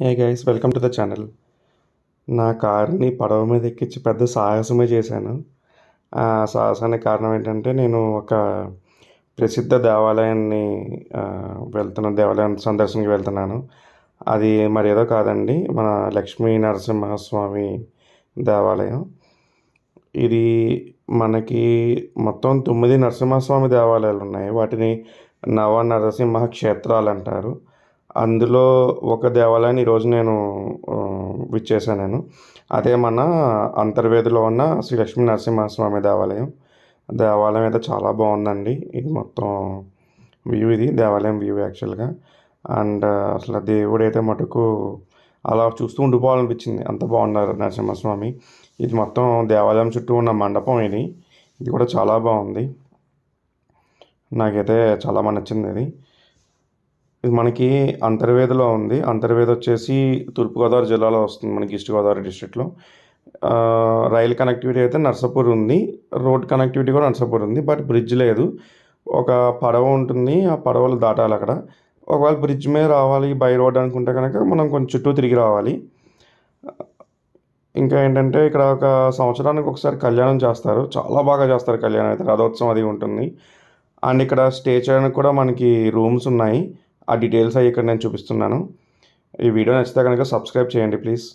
Hey guys welcome to the channel నా కార్ని పడవ మీద ఎక్కించి పెద్ద సాహసమే చేశాను. ఆ సాహసానికి కారణం ఏంటంటే నేను ఒక ప్రసిద్ధ దేవాలయాన్ని వెళ్తున్న దేవాలయం సందర్శనకి వెళ్తున్నాను. అది మరి ఏదో కాదండి మన లక్ష్మీ నరసింహస్వామి దేవాలయం. ఇది మనకి మొత్తం తొమ్మిది నరసింహస్వామి దేవాలయాలు ఉన్నాయి. వాటిని నవ నరసింహ క్షేత్రాలు అంటారు. అందులో ఒక దేవాలయాన్ని ఈరోజు నేను విచ్చేసాను నేను. అదే మన అంతర్వేదిలో ఉన్న శ్రీ లక్ష్మీ నరసింహస్వామి దేవాలయం. దేవాలయం అయితే చాలా బాగుందండి. ఇది మొత్తం వ్యూ ఇది దేవాలయం వ్యూ యాక్చువల్గా. అండ్ అసలు దేవుడు అయితే మటుకు అలా చూస్తూ ఉండిపోవాలనిపించింది. అంత బాగున్నారు నరసింహస్వామి. ఇది మొత్తం దేవాలయం చుట్టూ ఉన్న మండపం ఇది. ఇది కూడా చాలా బాగుంది. నాకైతే చాలా నచ్చింది ఇది. ఇది మనకి అంతర్వేదిలో ఉంది. అంతర్వేద వచ్చేసి తూర్పుగోదావరి జిల్లాలో వస్తుంది మనకి ఈస్ట్ గోదావరి డిస్ట్రిక్ట్లో. రైలు రైల్ కనెక్టివిటీ అయితే నర్సాపూర్ ఉంది. రోడ్ కనెక్టివిటీ కూడా నర్సాపూర్ ఉంది. బట్ బ్రిడ్జ్ లేదు. ఒక పడవ ఉంటుంది. ఆ పడవలు దాటాలి అక్కడ. ఒకవేళ బ్రిడ్జ్ మీద రావాలి బై రోడ్ అనుకుంటే కనుక మనం కొంచెం చుట్టూ తిరిగి రావాలి. ఇంకా ఏంటంటే ఇక్కడ ఒక సంవత్సరానికి ఒకసారి కళ్యాణం చేస్తారు. చాలా బాగా చేస్తారు కళ్యాణం అయితే. రథోత్సవం అది ఉంటుంది. అండ్ ఇక్కడ స్టే చేయడానికి కూడా మనకి రూమ్స్ ఉన్నాయి. ఆ డీటెయిల్స్ అవి ఇక్కడ నేను చూపిస్తున్నాను. ఈ వీడియో నచ్చితే కనుక సబ్స్క్రైబ్ చేయండి ప్లీజ్